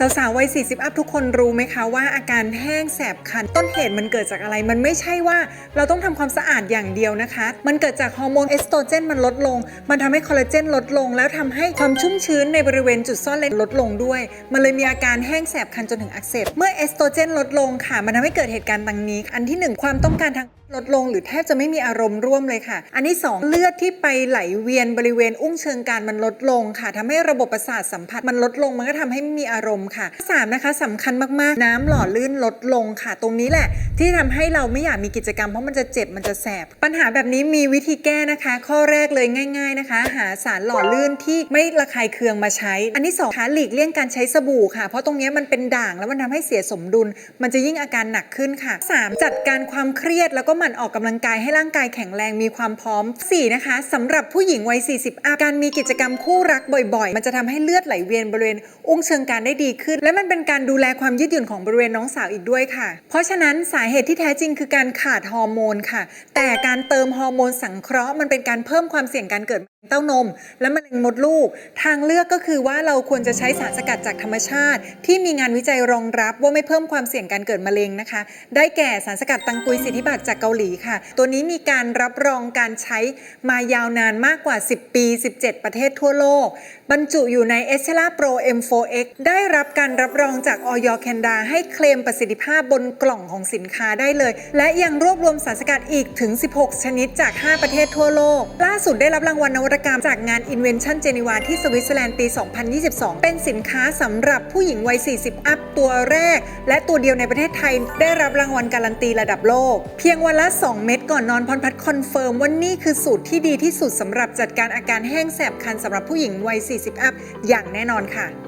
สาวๆวัย 40 อัพทุกคนรู้ไหมคะว่าอาการแห้งแสบคัน ต้นเหตุมันเกิดจากอะไร มันไม่ใช่ว่าเราต้องทำความสะอาดอย่างเดียวนะคะ มันเกิดจากฮอร์โมนเอสโตรเจนมันลดลง มันทำให้คอลลาเจนลดลง แล้วทำให้ความชุ่มชื้นในบริเวณจุดซ่อนเลนลดลงด้วย มันเลยมีอาการแห้งแสบคันจนถึงอักเสบ เมื่อเอสโตรเจนลดลงค่ะ มันทำให้เกิดเหตุการณ์ดังนี้ อันที่หนึ่งความต้องการทางลดลงหรือแทบจะไม่มีอารมณ์ร่วมเลยค่ะ อันที่สองเลือดที่ไปไหลเวียนบริเวณอุ้งเชิงกรานมันลดลงค่ะทำให้ระบบประสาทสัมผัสมันลดลง มันก็ทำให้ไม่มีอารมณ์ค่ะสามนะคะสำคัญมากๆ น้ำหล่อลื่นลดลงค่ะ ตรงนี้แหละ ที่ทำให้เราไม่อยากมีกิจกรรมเพราะมันจะเจ็บมันจะแสบ ปัญหาแบบนี้มีวิธีแก้นะคะ ข้อแรกเลยง่าย ๆนะคะ หาสารหล่อลื่นที่ไม่ระคายเคืองมาใช้ อันที่สองคะหลีกเลี่ยงการใช้สบู่ค่ะ เพราะตรงนี้มันเป็นด่างแล้วมันทำให้เสียสมดุล มันจะยิ่งอาการหนักขึ้นค่ะสามจัดการความเครียดแล้วก็หมั่นออกกำลังกายให้ร่างกายแข็งแรงมีความพร้อมสี่นะคะสำหรับผู้หญิงวัย 40อัพการมีกิจกรรมคู่รักบ่อยๆ มันจะทำให้เลือดไหลเวียนบริเวณอุ้งเชิงกรานได้ดีขึ้น และมันเป็นการดูแลความยืดหยุ่นของบริเวณน้องสาวอีกด้วยค่ะ เพราะฉะนั้นสาเหตุที่แท้จริงคือการขาดฮอร์โมนค่ะ แต่การเติมฮอร์โมนสังเคราะห์มันเป็นการเพิ่มความเสี่ยงการเกิดเต้านม และมะเร็งมดลูก ทางเลือกก็คือว่าเราควรจะใช้สารสกัดจากธรรมชาติ ที่มีงานวิจัยรองรับว่าไม่เพิ่มความเสี่ยงการเกิดมะเร็งนะคะ ได้แก่สารสกัดตังกุยสิทธิบัตรจากเกาหลีค่ะ ตัวนี้มีการรับรองการใช้มายาวนานมากกว่า 10 ปี 17 ประเทศทั่วโลก บรรจุอยู่ในเอสเ l ล Pro M4X ได้รับการรับรองจากออยแคนดาให้เคลมประสิทธิภาพบนกล่องของสินค้าค้าได้เลย และยังรวบรวมสารสกัดอีกถึง 16 ชนิดจาก 5 ประเทศทั่วโลก ล่าสุดได้รับรางวัลนวัตกรรมจากงาน Invention Geneva ที่สวิตเซอร์แลนด์ปี 2022 เป็นสินค้าสำหรับผู้หญิงวัย 40 อัพตัวแรก และตัวเดียวในประเทศไทย ได้รับรางวัลการันตีระดับโลก เพียงวันละ 2 เม็ดก่อนนอนพรพัฒน์คอนเฟิร์มว่านี่คือสูตรที่ดีที่สุดสำหรับจัดการอาการแห้งแสบคันสำหรับผู้หญิงวัย 40 อัพอย่างแน่นอนค่ะ